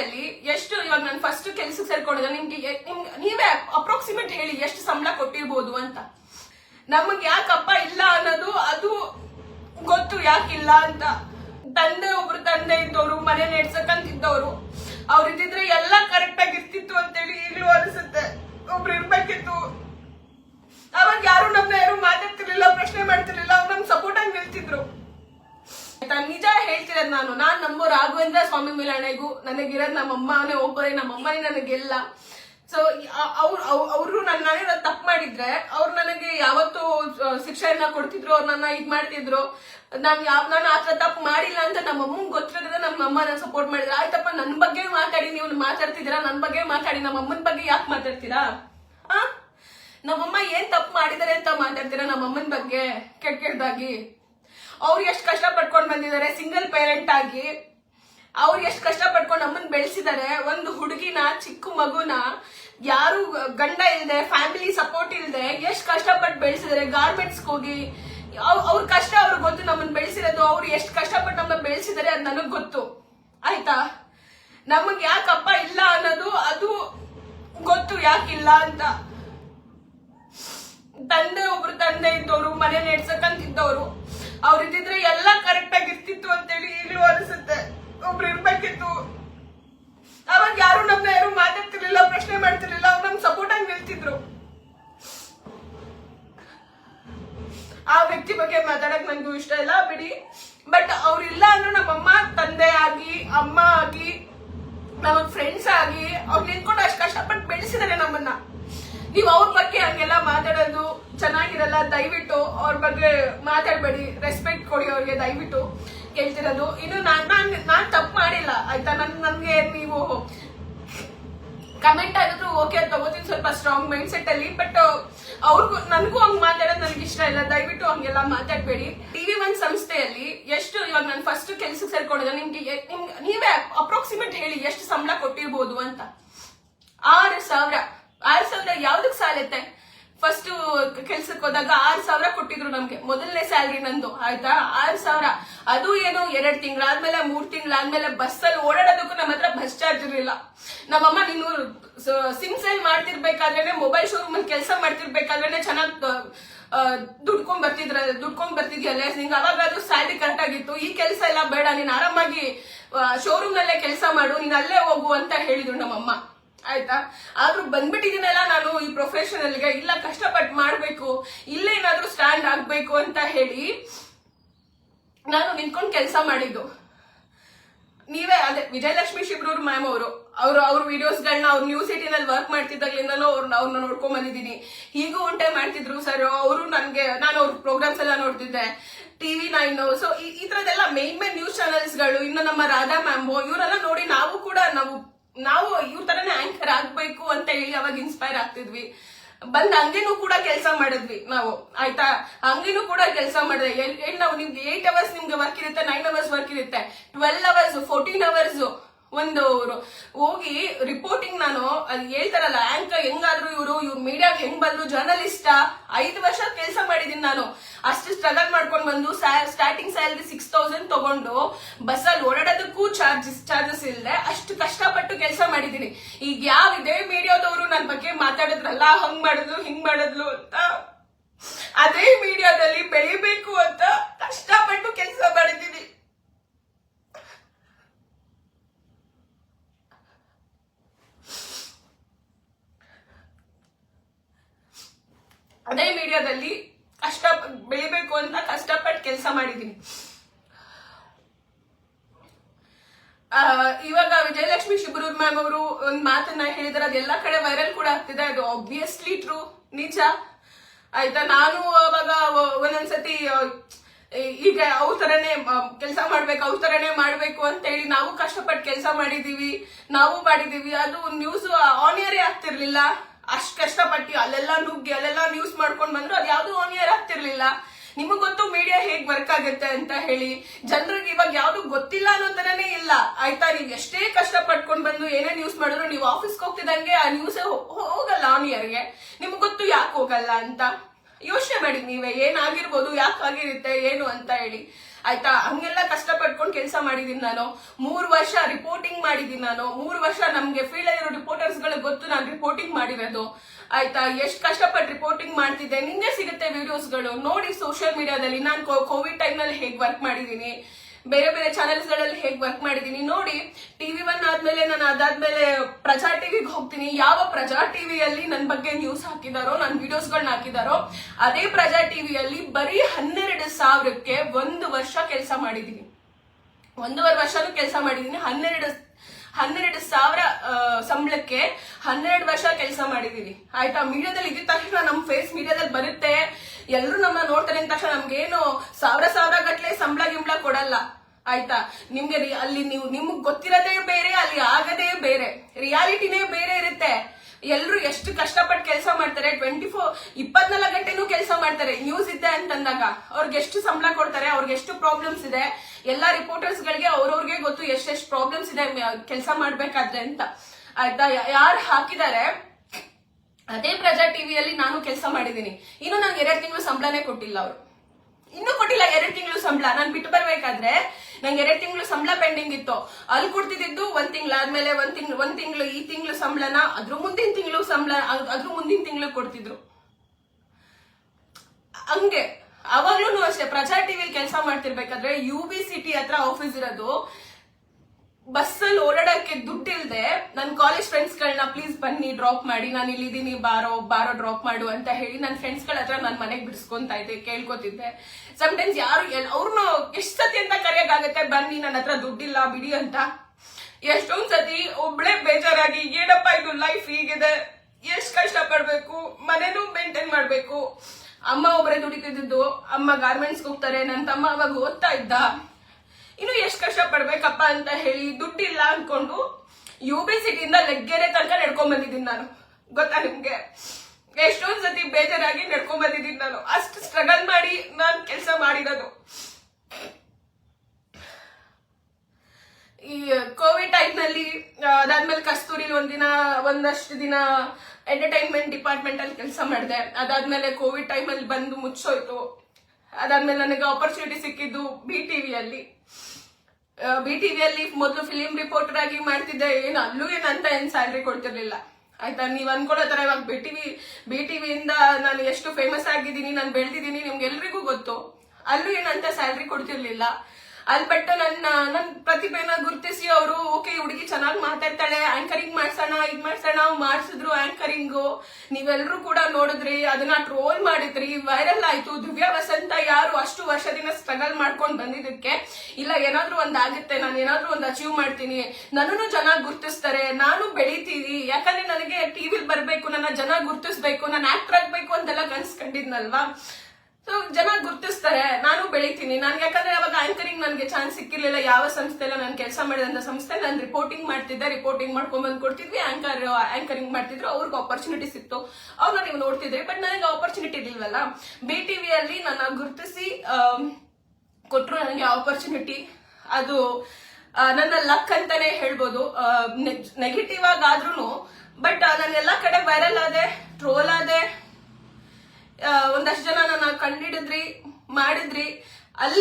ಸಂಸ್ಥೆಯಲ್ಲಿ ಎಷ್ಟು, ಇವಾಗ ನಾನು ಫಸ್ಟ್ ಕೆಲ್ಸಕ್ಕೆ ಸೇರ್ಕೊಂಡಿದ್ದೆ, ನಿಮ್ಗೆ ನೀವೇ ಅಪ್ರಾಕ್ಸಿಮೇಟ್ ಹೇಳಿ ಎಷ್ಟು ಸಂಬಳ ಕೊಟ್ಟಿರ್ಬೋದು ಅಂತ. ನಮಗ್ ಯಾಕಪ್ಪ ಇಲ್ಲ ಅನ್ನೋದು, ಅದು ಗೊತ್ತು ಯಾಕಿಲ್ಲ ಅಂತ. ತಂದೆ ಒಬ್ರು ತಂದೆ ಇದ್ದವರು ಮನೆ ನೆಡ್ಸಕ್ಕಂತಿದ್ದವರು ಅವ್ರು ಇದ್ದಿದ್ರೆ ಎಲ್ಲ ಕರೆಕ್ಟ್ ಆಗಿ ಇರ್ತಿತ್ತು ಅಂತೇಳಿ ಈಗಲೂ ಅನಿಸುತ್ತೆ ಒಬ್ರು ಇರ್ಬೇಕಿತ್ತು ಅವಾಗ ಯಾರು ನಮ್ನ ಯಾರು ಮಾತಾಡ್ತಿರ್ಲಿಲ್ಲ ಪ್ರಶ್ನೆ ಮಾಡ್ತಿರ್ಲಿಲ್ಲ ಅವ್ರು ನಮ್ಗೆ ಸಪೋರ್ಟ್ ಆಗಿ ನಿಲ್ತಿದ್ರು ಆಯ್ತಾ ನಿಜ ಹೇಳ್ತಿರೋದು ನಾನು ನಾನ್ ನಂಬೋ ರಾಘವೇಂದ್ರ ಸ್ವಾಮಿ ಮೇಲಣೆಗೂ ನನಗಿರೋದು ನಮ್ಮ ಅಮ್ಮನೇ ಒಬ್ಬರೇ ನಮ್ಮ ಅಮ್ಮನೇ ನನಗೆಲ್ಲ ಸೊ ಅವ್ರು, ಅವರು ನನ್ನ ನಾನೇ ತಪ್ಪು ಮಾಡಿದ್ರೆ, ಅವ್ರು ನನಗೆ ಯಾವತ್ತು ಶಿಕ್ಷೆಯನ್ನ ಕೊಡ್ತಿದ್ರು, ಅವ್ರು ನನ್ನ ಇದು ಮಾಡ್ತಿದ್ರು. ನಾನು ಯಾವ, ನಾನು ಆ ಥರ ತಪ್ಪು ಮಾಡಿಲ್ಲ ಅಂತ ನಮ್ಮ ಅಮ್ಮಂಗೆ ಗೊತ್ತಿರೋದ್ರೆ ನಮ್ಮ ಅಮ್ಮ ನನ್ನ ಸಪೋರ್ಟ್ ಮಾಡಿದ್ರು. ಆಯ್ತಪ್ಪ ನನ್ನ ಬಗ್ಗೆ ಮಾತಾಡಿ, ನೀವು ಮಾತಾಡ್ತಿದ್ದೀರಾ? ನನ್ನ ಬಗ್ಗೆ ಮಾತಾಡಿ ನಮ್ಮ ಅಮ್ಮನ ಬಗ್ಗೆ ಯಾಕೆ ಮಾತಾಡ್ತೀರಾ? ನಮ್ಮಮ್ಮ ಏನ್ ತಪ್ಪು ಮಾಡಿದ್ದಾರೆ ಅಂತ ಮಾತಾಡ್ತೀರಾ ನಮ್ಮ ಅಮ್ಮನ ಬಗ್ಗೆ, ಕೆಟ್ಟ ಕೆಟ್ಟದಾಗಿ ಅವ್ರು ಎಷ್ಟು ಕಷ್ಟ ಪಡ್ಕೊಂಡು ಬಂದಿದ್ದಾರೆ ಸಿಂಗಲ್ ಪೇರೆಂಟ್ ಆಗಿ. ಅವ್ರು ಎಷ್ಟು ಕಷ್ಟ ಪಡ್ಕೊಂಡು ಅಮ್ಮನ್ ಬೆಳೆಸಿದ್ದಾರೆ ಒಂದು ಹುಡುಗಿನ, ಚಿಕ್ಕ ಮಗುನ ಯಾರು ಗಂಡ ಇಲ್ದೆ ಫ್ಯಾಮಿಲಿ ಸಪೋರ್ಟ್ ಇಲ್ದೆ ಎಷ್ಟು ಕಷ್ಟಪಟ್ಟು ಬೆಳೆಸಿದ್ದಾರೆ ಗಾರ್ಮೆಂಟ್ಸ್ ಹೋಗಿ ಅವ್- ಅವ್ರ ಕಷ್ಟ ಅವ್ರ ಗೊತ್ತು ನಮ್ಮನ್ನ ಬೆಳೆಸಿರೋದು. ಅವ್ರು ಎಷ್ಟು ಕಷ್ಟಪಟ್ಟು ನಮ್ಮನ್ನ ಬೆಳೆಸಿದ್ದಾರೆ ಅದು ನನಗ್ ಗೊತ್ತು. ಆಯ್ತಾ? ನಮಗ್ ಯಾಕಪ್ಪ ಇಲ್ಲ ಅನ್ನೋದು ಅದು ಗೊತ್ತು, ಯಾಕಿಲ್ಲ ಅಂತ. ತಂದೆ ಒಬ್ರು ತಂದೆ ಇದ್ದವರು ಮನೆ ನೆಡ್ಸಕ್ಕಂತಿದ್ದವರು ಅವ್ರು ಇದ್ದಿದ್ರೆ ಎಲ್ಲ ಕರೆಕ್ಟ್ ಆಗಿ ಇರ್ತಿತ್ತು ಅಂತೇಳಿ ಈಗಲೂ ಅನಿಸುತ್ತೆ. ಒಬ್ರು ಇರ್ಬೇಕಿತ್ತು. ಅವಾಗ ಯಾರು ನಮ್ನ ಯಾರು ಮಾತಾಡ್ತಿರ್ಲಿಲ್ಲ, ಪ್ರಶ್ನೆ ಮಾಡ್ತಿರ್ಲಿಲ್ಲ, ಅವ್ರು ನಮ್ಗೆ ಸಪೋರ್ಟ್ ಆಗಿ ನಿಲ್ತಿದ್ರು. ಆ ವ್ಯಕ್ತಿ ಬಗ್ಗೆ ಮಾತಾಡಕ್ ನಂಗೂ ಇಷ್ಟ ಇಲ್ಲ, ಬಿಡಿ. ಬಟ್ ಅವ್ರಿಲ್ಲ ಅಂದ್ರೆ ನಮ್ಮಮ್ಮ, ತಂದೆ ಆಗಿ, ಅಮ್ಮ ಆಗಿ, ನಮಗ್ ಫ್ರೆಂಡ್ಸ್ ಆಗಿ, ಅವ್ರು ನಿಂತ್ಕೊಂಡು ಅಷ್ಟು ಕಷ್ಟಪಟ್ಟು ಬೆಳೆಸಿದಾರೆ ನಮ್ಮನ್ನ. ನೀವು ಅವ್ರ ಬಗ್ಗೆ ಹಂಗೆಲ್ಲ ಮಾತಾಡೋದು ಚೆನ್ನಾಗಿರಲ್ಲ, ದಯವಿಟ್ಟು ಅವ್ರ ಬಗ್ಗೆ ಮಾತಾಡಬೇಡಿ. ರೆಸ್ಪೆಕ್ಟ್ ಕೊಡಿ ಅವ್ರಿಗೆ, ದಯವಿಟ್ಟು ಕೇಳ್ತಿರೋದು. ಇನ್ನು ನಾನ್ ನಾನ್ ನಾನ್ ತಪ್ಪು ಮಾಡಿಲ್ಲ, ಆಯ್ತಾ? ನನ್ ನನ್ಗೆ ನೀವು ಕಮೆಂಟ್ ಆಗಿದ್ರು ಓಕೆ ತಗೋತೀನಿ. ಸ್ವಲ್ಪ ಸ್ಟ್ರಾಂಗ್ ಮೈಂಡ್ ಸೆಟ್ ಅಲ್ಲಿ. ಬಟ್ ಅವ್ರಿಗೂ ನನಗೂ ಹಂಗ್ ಮಾತಾಡೋದು ನನಗೆ ಇಷ್ಟ ಇಲ್ಲ. ದಯವಿಟ್ಟು ಹಂಗೆಲ್ಲ ಮಾತಾಡಬೇಡಿ. ಟಿವಿ ಒನ್ ಸಂಸ್ಥೆಯಲ್ಲಿ ಎಷ್ಟು ಇವಾಗ ನಾನು ಫಸ್ಟ್ ಕೆಲ್ಸಕ್ಕೆ ಸೇರ್ಕೊಂಡಿದ್ದೆ ನಿಮ್ಗೆ ನೀವೇ ಅಪ್ರಾಕ್ಸಿಮೇಟ್ ಹೇಳಿ ಎಷ್ಟು ಸಂಬಳ ಕೊಟ್ಟಿರ್ಬೋದು ಅಂತ. ಆರು ಸಾವಿರ. ಆರು ಸಾವಿರ ಯಾವ್ದಕ್ ಸಾಲತ್ತೆ? ಫಸ್ಟ್ ಕೆಲ್ಸಕ್ಕೆ ಹೋದಾಗ ಆರ್ ಸಾವಿರ ಕೊಟ್ಟಿದ್ರು ನಮ್ಗೆ. ಮೊದಲನೇ ಸ್ಯಾಲ್ರಿ ನಂದು, ಆಯ್ತಾ? ಆರ್ ಸಾವಿರ. ಅದು ಏನು ಎರಡ್ ತಿಂಗಳಾದ್ಮೇಲೆ ಮೂರ್ ತಿಂಗಳಾದ್ಮೇಲೆ ಬಸ್ಸಲ್ಲಿ ಓಡಾಡೋದಕ್ಕೂ ನಮ್ಮ ಹತ್ರ ಬಸ್ ಚಾರ್ಜ್ ಇರಲಿಲ್ಲ. ನಮ್ಮಮ್ಮ, ನೀನು ಸಿಮ್ ಸೇಲ್ ಮಾಡ್ತಿರ್ಬೇಕಾದ್ರೆ ಮೊಬೈಲ್ ಶೋರೂಮ್ ಅಲ್ಲಿ ಕೆಲಸ ಮಾಡ್ತಿರ್ಬೇಕಾದ್ರೆ ಚೆನ್ನಾಗಿ ದುಡ್ಕೊಂಡ್ ಬರ್ತಿದ್ರ, ದುಡ್ಕೊಂಡ್ ಬರ್ತಿದ್ಯಲ್ಲ ನಿಂಗೆ ಅವಾಗ ಅದು ಸ್ಯಾಲ್ರಿ ಕರೆಕ್ಟ್ ಆಗಿತ್ತು. ಈ ಕೆಲಸ ಎಲ್ಲ ಬೇಡ. ನೀನ್ ಆರಾಮಾಗಿ ಶೋರೂಮ್ ನಲ್ಲೇ ಕೆಲಸ ಮಾಡು. ನೀನ್ ಅಲ್ಲೇ ಹೋಗು ಅಂತ ಹೇಳಿದ್ರು ನಮ್ಮಮ್ಮ. ಆಯ್ತಾ? ಆದ್ರೂ ಬಂದ್ಬಿಟ್ಟಿದ್ದೀನಲ್ಲ ನಾನು ಈ ಪ್ರೊಫೆಷನಲ್ಗೆ ಇಲ್ಲ ಕಷ್ಟಪಟ್ಟು ಮಾಡ್ಬೇಕು. ಇಲ್ಲೇನಾದ್ರೂ ಸ್ಟ್ಯಾಂಡ್ ಆಗ್ಬೇಕು ಅಂತ ಹೇಳಿ ನಾನು ನಿಂತ್ಕೊಂಡು ಕೆಲಸ ಮಾಡಿದ್ದು. ನೀವೇ, ಅದೇ, ವಿಜಯಲಕ್ಷ್ಮಿ ಶಿಬ್ರೂರ್ ಮ್ಯಾಮ್ ಅವರು. ಅವರು, ಅವ್ರ ವಿಡಿಯೋಸ್ಗಳನ್ನ ಅವ್ರು ನ್ಯೂಸ್ ಏಟಿನಲ್ಲಿ ವರ್ಕ್ ಮಾಡ್ತಿದ್ದಾಗ್ಲಿಂದಲೂ ಅವ್ರನ್ನ ಅವ್ರನ್ನ ನೋಡ್ಕೊಂಡ್ ಬಂದಿದ್ದೀನಿ. ಹೀಗೂ ಉಂಟೆ ಮಾಡ್ತಿದ್ರು ಸರ್ ಅವರು ನನಗೆ, ನಾನು ಅವ್ರ ಪ್ರೋಗ್ರಾಮ್ಸ್ ಎಲ್ಲ ನೋಡ್ತಿದ್ದೆ. TV nine. ಸೊ ಈ ಥರದ್ದೆಲ್ಲ ಮೇನ್ ಮೇನ್ ನ್ಯೂಸ್ ಚಾನೆಲ್ಸ್ಗಳು ಇನ್ನು ನಮ್ಮ ರಾಧಾ ಮ್ಯಾಮ್ ಇವರೆಲ್ಲ ನೋಡಿ ನಾವು ಕೂಡ ನಾವು ನಾವು ಇವ್ರ ತರನೇ ಆಂಕರ್ ಆಗ್ಬೇಕು ಅಂತ ಹೇಳಿ ಅವಾಗ ಇನ್ಸ್ಪೈರ್ ಆಗ್ತಿದ್ವಿ. ಬಂದ್ ಹಂಗೇನು ಕೂಡ ಕೆಲಸ ಮಾಡಿದ್ವಿ ನಾವು, ಆಯ್ತಾ? ಹಂಗೇನು ಕೂಡ ಕೆಲಸ ಎಲ್ ನಾವು ನಿಮ್ಗೆ ಏಟ್ ಅವರ್ಸ್ ನಿಮ್ಗೆ ವರ್ಕ್ ಇರುತ್ತೆ ನೈನ್ ಅವರ್ಸ್ ವರ್ಕ್ ಇರುತ್ತೆ. ಟ್ವೆಲ್ ಅವರ್ಸ್ ಫೋರ್ಟೀನ್ ಅವರ್ಸ್ ಒಂದು ಹೋಗಿ ರಿಪೋರ್ಟಿಂಗ್ ನಾನು ಅಲ್ಲಿ ಹೇಳ್ತಾರಲ್ಲ ಆಂಕರ್ ಹೆಂಗಾದ್ರು ಇವರು, ಇವ್ರು ಮೀಡಿಯಾಗ ಹೆಂಗ್ ಬಂದ್ರು ಜರ್ನಲಿಸ್ಟ್ ಐದು ವರ್ಷ ಕೆಲಸ ಮಾಡಿದೀನಿ ನಾನು. ಅಷ್ಟು ಸ್ಟ್ರಗಲ್ ಮಾಡ್ಕೊಂಡು ಬಂದು ಸ್ಟಾರ್ಟಿಂಗ್ ಸ್ಯಾಲರಿ ಸಿಕ್ಸ್ ತೌಸಂಡ್ ತಗೊಂಡು, ಬಸ್ಸಲ್ಲಿ ಓಡಾಡೋದಕ್ಕೂ ಚಾರ್ಜಸ್ ಚಾರ್ಜಸ್ ಇಲ್ಲದೆ ಅಷ್ಟು ಕಷ್ಟಪಟ್ಟು ಕೆಲಸ ಮಾಡಿದೀನಿ. ಈಗ ಯಾವ ಇದೇ ಮೀಡಿಯಾದವರು ನನ್ನ ಬಗ್ಗೆ ಮಾತಾಡಿದ್ರಲ್ಲ, ಹಂಗ್ ಮಾಡಿದ್ರು, ಹಿಂಗ್ ಮಾಡಿದ್ಲು ಅಂತ. ಅದೇ ಮೀಡಿಯಾದಲ್ಲಿ ಬೆಳಿಬೇಕು ಅಂತ ಕಷ್ಟಪಟ್ಟು ಕೆಲಸ ಮಾಡಿದೀನಿ. ಅದೇ ಮೀಡಿಯಾದಲ್ಲಿ ಕಷ್ಟ ಬೆಳಿಬೇಕು ಅಂತ ಕಷ್ಟಪಟ್ಟು ಕೆಲಸ ಮಾಡಿದ್ದೀನಿ. ಇವಾಗ ವಿಜಯಲಕ್ಷ್ಮಿ ಶಿಬರೂರ್ ಮ್ಯಾಮ್ ಅವರು ಒಂದು ಮಾತನ್ನ ಹೇಳಿದ್ರೆ, ಅದೆಲ್ಲ ಕಡೆ ವೈರಲ್ ಕೂಡ ಆಗ್ತಿದೆ. ಅದು ಆಬ್ವಿಯಸ್ಲಿ ಟ್ರೂ ನಿಜ. ಆಯ್ತಾ? ನಾನು ಅವಾಗ ಒಂದೊಂದ್ಸತಿ ಈಗ ಅವ್ರ ತರನೇ ಕೆಲಸ ಮಾಡ್ಬೇಕು, ಅವ್ರ ತರನೇ ಮಾಡ್ಬೇಕು ಅಂತ ಹೇಳಿ ನಾವು ಕಷ್ಟಪಟ್ಟು ಕೆಲಸ ಮಾಡಿದೀವಿ, ನಾವು ಮಾಡಿದೀವಿ. ಅದು ನ್ಯೂಸ್ ಆನ್ ಏರೇ ಆಗ್ತಿರ್ಲಿಲ್ಲ. ಅಷ್ಟ್ ಕಷ್ಟಪಟ್ಟು ಅಲ್ಲೆಲ್ಲ ನುಗ್ಗಿ, ಅಲ್ಲೆಲ್ಲ ನ್ಯೂಸ್ ಮಾಡ್ಕೊಂಡ್ ಬಂದ್ರು ಅದು ಯಾವ್ದು ಆನ್ ಏರ್ ಆಗ್ತಿರ್ಲಿಲ್ಲ. ನಿಮಗ್ ಗೊತ್ತು ಮೀಡಿಯಾ ಹೇಗ್ ವರ್ಕ್ ಆಗುತ್ತೆ ಅಂತ ಹೇಳಿ. ಜನರಿಗೆ ಇವಾಗ ಯಾವ್ದು ಗೊತ್ತಿಲ್ಲ ಅನ್ನೋ ಇಲ್ಲ. ಆಯ್ತಾ, ನೀವ್ ಎಷ್ಟೇ ಕಷ್ಟ ಪಟ್ಕೊಂಡ್ ಬಂದು ಏನೇ ನ್ಯೂಸ್ ಮಾಡಿದ್ರು, ನೀವು ಆಫೀಸ್ಗೆ ಹೋಗ್ತಿದಂಗೆ ಆ ನ್ಯೂಸ್ ಹೋಗಲ್ಲ ಆನ್ ಇಯರ್ಗೆ ನಿಮ್ಗೆ ಗೊತ್ತು ಯಾಕೆ ಹೋಗಲ್ಲ ಅಂತ? ಯೋಚನೆ ಮಾಡಿ, ನೀವೇ ಏನಾಗಿರ್ಬೋದು, ಯಾಕೆ ಆಗಿರುತ್ತೆ, ಏನು ಅಂತ ಹೇಳಿ. ಆಯ್ತಾ? ಹಂಗೆಲ್ಲ ಕಷ್ಟಪಟ್ಕೊಂಡು ಕೆಲಸ ಮಾಡಿದೀನಿ ನಾನು. ಮೂರು ವರ್ಷ ರಿಪೋರ್ಟಿಂಗ್ ಮಾಡಿದೀನಿ ನಾನು. ಮೂರು ವರ್ಷ ನಮ್ಗೆ ಫೀಲ್ಡ್ ಇರೋ ರಿಪೋರ್ಟರ್ಸ್ ಗೊತ್ತು ನಾನು ರಿಪೋರ್ಟಿಂಗ್ ಮಾಡಿರೋದು. ಆಯ್ತಾ? ಎಷ್ಟು ಕಷ್ಟಪಟ್ಟು ರಿಪೋರ್ಟಿಂಗ್ ಮಾಡ್ತಿದ್ದೆ? ನಿಂಗೆ ಸಿಗುತ್ತೆ ವಿಡಿಯೋಸ್ಗಳು ನೋಡಿ ಸೋಷಿಯಲ್ ಮೀಡಿಯಾದಲ್ಲಿ ನಾನು ಕೋವಿಡ್ ಟೈಮ್ನಲ್ಲಿ ಹೇಗೆ ವರ್ಕ್ ಮಾಡಿದೀನಿ. ಬೇರೆ ಬೇರೆ ಚಾನೆಲ್ಸ್ಗಳಲ್ಲಿ ಹೇಗೆ ವರ್ಕ್ ಮಾಡಿದೀನಿ ನೋಡಿ ಟಿವಿ ಒನ್ ಆದ್ಮೇಲೆ ನಾನು ಅದಾದ್ಮೇಲೆ ಪ್ರಜಾ ಟಿವಿಗೆ ಹೋಗ್ತೀನಿ. ಯಾವ ಪ್ರಜಾ ಟಿವಿಯಲ್ಲಿ ನನ್ನ ಬಗ್ಗೆ ನ್ಯೂಸ್ ಹಾಕಿದಾರೋ ನನ್ನ ವಿಡಿಯೋಸ್ಗಳನ್ನ ಹಾಕಿದಾರೋ, ಅದೇ ಪ್ರಜಾ ಟಿವಿಯಲ್ಲಿ ಬರೀ ಹನ್ನೆರಡು ಸಾವಿರಕ್ಕೆ ಒಂದು ವರ್ಷ ಕೆಲಸ ಮಾಡಿದೀನಿ. ಒಂದೂವರೆ ವರ್ಷನೂ ಕೆಲಸ ಮಾಡಿದೀನಿ. ಹನ್ನೆರಡು ಹನ್ನೆರಡು ಸಾವಿರ ಸಂಬಳಕ್ಕೆ ಹನ್ನೆರಡು ವರ್ಷ ಕೆಲಸ ಮಾಡಿದೀವಿ. ಆಯ್ತಾ? ಮೀಡಿಯಾದಲ್ಲಿ ಇದ್ದ ತಕ್ಷಣ ನಮ್ ಫೇಸ್ ಮೀಡಿಯಾದಲ್ಲಿ ಬರುತ್ತೆ. ಎಲ್ಲರೂ ನಮ್ಮನ್ನ ನೋಡ್ತಾರೆ ಅಂದ ತಕ್ಷಣ ನಮ್ಗೇನು ಸಾವಿರ ಸಾವಿರ ಗಟ್ಲೆ ಸಂಬಳ ಗಿಂಬಳ ಕೊಡಲ್ಲ. ಆಯ್ತಾ? ನಿಮ್ಗೆ ಅಲ್ಲಿ ನೀವು ನಿಮ್ಗೆ ಗೊತ್ತಿರೋದೇ ಬೇರೆ, ಅಲ್ಲಿ ಆಗದೇ ಬೇರೆ. ರಿಯಾಲಿಟಿನೇ ಬೇರೆ ಇರುತ್ತೆ. ಎಲ್ರು ಎಷ್ಟು ಕಷ್ಟಪಟ್ಟು ಕೆಲಸ ಮಾಡ್ತಾರೆ ಟ್ವೆಂಟಿ ಫೋರ್ ಇಪ್ಪತ್ನಾಲ್ಕು ಗಂಟೆನೂ ಕೆಲಸ ಮಾಡ್ತಾರೆ. ನ್ಯೂಸ್ ಇದೆ ಅಂತಂದಾಗ ಅವ್ರಿಗೆ ಎಷ್ಟು ಸಂಬಳ ಕೊಡ್ತಾರೆ, ಅವ್ರಿಗೆ ಎಷ್ಟು ಪ್ರಾಬ್ಲಮ್ಸ್ ಇದೆ, ಎಲ್ಲಾ ರಿಪೋರ್ಟರ್ಸ್ ಗಳಿಗೆ ಅವ್ರವ್ರಿಗೆ ಗೊತ್ತು ಎಷ್ಟೆಷ್ಟು ಪ್ರಾಬ್ಲಮ್ಸ್ ಇದೆ ಕೆಲಸ ಮಾಡ್ಬೇಕಾದ್ರೆ ಅಂತ. ಆಯ್ತಾ? ಯಾರು ಹಾಕಿದ್ದಾರೆ, ಅದೇ ಪ್ರಜಾ ಟಿವಿಯಲ್ಲಿ ನಾನು ಕೆಲಸ ಮಾಡಿದ್ದೀನಿ. ಇನ್ನು ನಂಗೆ ಎರಡು ತಿಂಗಳು ಸಂಬಳನೇ ಕೊಟ್ಟಿಲ್ಲ ಅವರು. ಇನ್ನೂ ಕೊಟ್ಟಿಲ್ಲ, ಎರಡು ತಿಂಗಳು ಸಂಬಳ. ನಾನು ಬಿಟ್ಟು ಬರ್ಬೇಕಾದ್ರೆ ನಂಗೆ ಎರಡು ತಿಂಗಳು ಸಂಬಳ ಪೆಂಡಿಂಗ್ ಇತ್ತು. ಅಲ್ಲಿ ಕೊಡ್ತಿದ್ದು ಒಂದ್ ತಿಂಗಳು ಆದ್ಮೇಲೆ ಒಂದ್ ತಿಂಗಳು ಒಂದ್ ತಿಂಗಳು, ಈ ತಿಂಗಳು ಸಂಬಳನ, ಅದ್ರ ಮುಂದಿನ ತಿಂಗಳು ಸಂಬಳ ಅದ್ರ ಮುಂದಿನ ತಿಂಗಳು ಕೊಡ್ತಿದ್ರು. ಹಂಗೆ. ಅವಾಗ್ಲೂ ಅಷ್ಟೇ ಪ್ರಜಾ ಟಿವಿಲಿ ಕೆಲಸ ಮಾಡ್ತಿರ್ಬೇಕಾದ್ರೆ ಯು ಬಿ ಸಿಟಿ ಹತ್ರ ಆಫೀಸ್ ಇರೋದು, ಬಸ್ಸಲ್ಲಿ ಓಡಾಡಕ್ಕೆ ದುಡ್ಡಿಲ್ದೆ ನನ್ನ ಕಾಲೇಜ್ ಪ್ಲೀಸ್ ಬನ್ನಿ ಡ್ರಾಪ್ ಮಾಡಿ, ನಾನು ಇಲ್ಲಿದ್ದೀನಿ, ಬಾರೋ ಬಾರೋ ಡ್ರಾಪ್ ಮಾಡು ಅಂತ ಹೇಳಿ ನನ್ನ ಫ್ರೆಂಡ್ಸ್ಗಳ ಹತ್ರ ನನ್ನ ಮನೆಗೆ ಬಿಡಿಸ್ಕೊಂತ ಇದ್ದೆ, ಕೇಳ್ಕೊತಿದ್ದೆ. ಸಮ್ಟೈಮ್ಸ್ ಯಾರು ಅವ್ರನ್ನ ಎಷ್ಟು ಸತಿ ಅಂತ ಕರೆಯೋಕ್ಕಾಗತ್ತೆ ಬನ್ನಿ ನನ್ನ ಹತ್ರ ದುಡ್ಡಿಲ್ಲ, ಬಿಡಿ ಅಂತ. ಎಷ್ಟೊಂದ್ ಸತಿ ಒಬ್ಳೆ ಬೇಜಾರಾಗಿ, ಏನಪ್ಪ ಇದು ಲೈಫ್ ಹೀಗಿದೆ? ಎಷ್ಟು ಕಷ್ಟ ಪಡ್ಬೇಕು ಮನೆನೂ ಮೇಂಟೈನ್ ಮಾಡಬೇಕು? ಅಮ್ಮ ಒಬ್ಬರೇ ದುಡಿತಿದ್ದು, ಅಮ್ಮ ಗಾರ್ಮೆಂಟ್ಸ್ಗೆ ಹೋಗ್ತಾರೆ ನನ್ನ ತಮ್ಮ ಅವಾಗ ಓದ್ತಾ ಇದ್ದ. ಇನ್ನು ಎಷ್ಟು ಕಷ್ಟ ಪಡ್ಬೇಕಪ್ಪ ಅಂತ ಹೇಳಿ, ದುಡ್ಡಿಲ್ಲ ಅನ್ಕೊಂಡು ಯು ಬಿ ಸಿಟಿಯಿಂದ ಲೆಗ್ಗೆರೆ ತನಕ ನಡ್ಕೊಂಡ್ ಬಂದಿದ್ದೀನಿ ನಾನು. ಗೊತ್ತಾ ನಿಮ್ಗೆ? ಎಷ್ಟೊಂದ್ ಸತಿ ಬೇಜಾರಾಗಿ ನಡ್ಕೊಂಡ್ ಬಂದಿದ್ದೀನಿ ನಾನು. ಅಷ್ಟು ಸ್ಟ್ರಗಲ್ ಮಾಡಿ ನಾನು ಕೆಲಸ ಮಾಡಿರೋದು. ಈ ಕೋವಿಡ್ ಟೈಮ್ನಲ್ಲಿ ಅದಾದ್ಮೇಲೆ ಕಸ್ತೂರಿಲಿ ಒಂದಿನ, ಒಂದಷ್ಟು ದಿನ ಎಂಟರ್ಟೈನ್ಮೆಂಟ್ ಡಿಪಾರ್ಟ್ಮೆಂಟ್ ಅಲ್ಲಿ ಕೆಲಸ ಮಾಡಿದೆ. ಅದಾದ್ಮೇಲೆ ಕೋವಿಡ್ ಟೈಮ್ ಅಲ್ಲಿ ಬಂದು ಮುಚ್ಚೋಯ್ತು. ಅದಾದ್ಮೇಲೆ ನನಗೆ ಆಪರ್ಚುನಿಟಿ ಸಿಕ್ಕಿದ್ದು ಬಿ ಟಿವಿಯಲ್ಲಿ ಬಿ ಟಿವಿಯಲ್ಲಿ ಮೊದಲು ಫಿಲಿಂ ರಿಪೋರ್ಟರ್ ಆಗಿ ಮಾಡ್ತಿದ್ದೆ. ಏನು ಅಲ್ಲೂ ಏನಂತ ಏನು ಸ್ಯಾಲ್ರಿ ಕೊಡ್ತಿರ್ಲಿಲ್ಲ. ಆಯ್ತಾ? ನೀವು ಅನ್ಕೊಳ್ಳೋ ತರ ಇವಾಗ ಬಿ ಟಿವಿ ಬಿ ಟಿವಿಯಿಂದ ನಾನು ಎಷ್ಟು ಫೇಮಸ್ ಆಗಿದ್ದೀನಿ, ನಾನು ಬೆಳೆದಿದ್ದೀನಿ ನಿಮ್ಗೆ ಎಲ್ರಿಗೂ ಗೊತ್ತು. ಅಲ್ಲೂ ಏನಂತ ಸ್ಯಾಲ್ರಿ ಕೊಡ್ತಿರ್ಲಿಲ್ಲ. ಅಲ್ಲಿ ಬಟ್ ನನ್ನ ನನ್ನ ಪ್ರತಿಭೆನ ಗುರುತಿಸಿ ಅವರು, ಓಕೆ ಹುಡುಗಿ ಚೆನ್ನಾಗಿ ಮಾತಾಡ್ತಾಳೆ ಆಂಕರಿಂಗ್ ಮಾಡ್ಸೋಣ, ಇದ್ ಮಾಡ್ಸೋಣ ಮಾಡಿಸಿದ್ರು ಆಂಕರಿಂಗ್ ನೀವೆಲ್ಲರೂ ಕೂಡ ನೋಡಿದ್ರಿ, ಅದನ್ನ ಟ್ರೋಲ್ ಮಾಡಿದ್ರಿ ವೈರಲ್ ಆಯ್ತು, ದಿವ್ಯಾ ವಸಂತ ಯಾರು ಅಷ್ಟು ವರ್ಷದಿಂದ ಸ್ಟ್ರಗಲ್ ಮಾಡ್ಕೊಂಡು ಬಂದಿದ್ದಕ್ಕೆ, ಇಲ್ಲ, ಏನಾದ್ರೂ ಒಂದ್ ಆಗುತ್ತೆ, ನಾನು ಏನಾದ್ರೂ ಒಂದು ಅಚೀವ್ ಮಾಡ್ತೀನಿ, ನನ್ನನ್ನು ಜನ ಗುರ್ತಿಸ್ತಾರೆ, ನಾನು ಬೆಳಿತೀನಿ ಯಾಕಂದ್ರೆ ನನಗೆ ಟಿವಿಲ್ ಬರಬೇಕು, ನನ್ನ ಜನ ಗುರ್ತಿಸ್ಬೇಕು, ನಾನು ಆಕ್ಟರ್ ಆಗ್ಬೇಕು ಅಂತೆಲ್ಲ ಕನ್ಸ್ಕೊಂಡಿದ್ನಲ್ವಾ ಸೊ ಜನ ಗುರ್ತಿಸ್ತಾರೆ, ನಾನು ಬೆಳಿತೀನಿ. ನಾನು ಯಾಕಂದ್ರೆ ಅವಾಗ ಆಂಕರಿಂಗ್ ನನಗೆ ಚಾನ್ಸ್ ಸಿಕ್ಕಿರ್ಲಿಲ್ಲ, ಯಾವ ಸಂಸ್ಥೆಲ್ಲ ನಾನು ಕೆಲಸ ಮಾಡಿದಂತ ಸಂಸ್ಥೆ ನಾನು ರಿಪೋರ್ಟಿಂಗ್ ಮಾಡ್ತಿದ್ದೆ ರಿಪೋರ್ಟಿಂಗ್ ಮಾಡ್ಕೊಂಡ್ ಬಂದು ಕೊಡ್ತಿದ್ವಿ ಆಂಕರ್ ಆಂಕರಿಂಗ್ ಮಾಡ್ತಿದ್ರು, ಅವ್ರಿಗೆ ಆಪರ್ಚುನಿಟಿ ಸಿಕ್ತು. ಅವ್ರನ್ನ ನೀವು ನೋಡ್ತಿದ್ರಿ ಬಟ್ ನನಗೆ ಆಪರ್ಚುನಿಟಿ ಇರ್ಲಿಲ್ವಲ್ಲ? ಬಿ ಅಲ್ಲಿ ನನ್ನ ಗುರುತಿಸಿ ಕೊಟ್ಟರು ನನಗೆ ಆಪರ್ಚುನಿಟಿ ಅದು ನನ್ನ ಲಕ್ ಅಂತಾನೆ ಹೇಳ್ಬೋದು. ನೆಗೆಟಿವ್ ಆಗಾದ್ರೂ ಬಟ್ ನಾನು ಎಲ್ಲ ಕಡೆ ವೈರಲ್ ಆದೆ ಟ್ರೋಲ್ ಆದೆ ಒಂದಷ್ಟು ಜನ ನನ್ನ ಕಂಡಿಡಿದ್ರಿ ಮಾಡಿದ್ರಿ. ಅಲ್ಲಿ